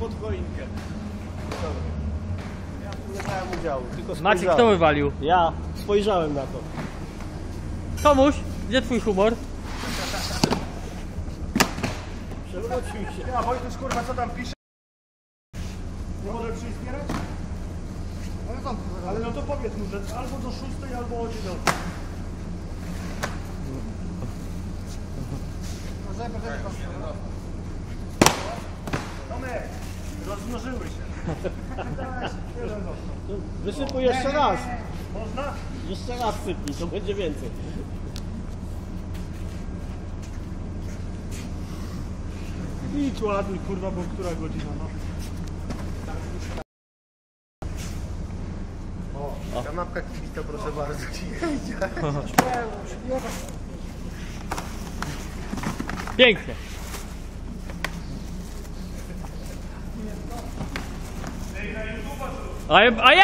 pod choinkę. Ja nie brałem. Maciek, kto wywalił? Ja spojrzałem na to. Komuś? Gdzie twój humor? Przewrócił się. A Wojtuś kurwa co tam pisze? Nie może przyjść zbierać? Ale no to powiedz mu, że albo do 6, albo o 9. Tomek, rozmnożyły się. Wysypuj jeszcze raz. Można? Jeszcze raz sypnij, to będzie więcej. Idź ładnie kurwa, bo która godzina no. Kanapka kibica, proszę bardzo. Pięknie. A, ja- a ja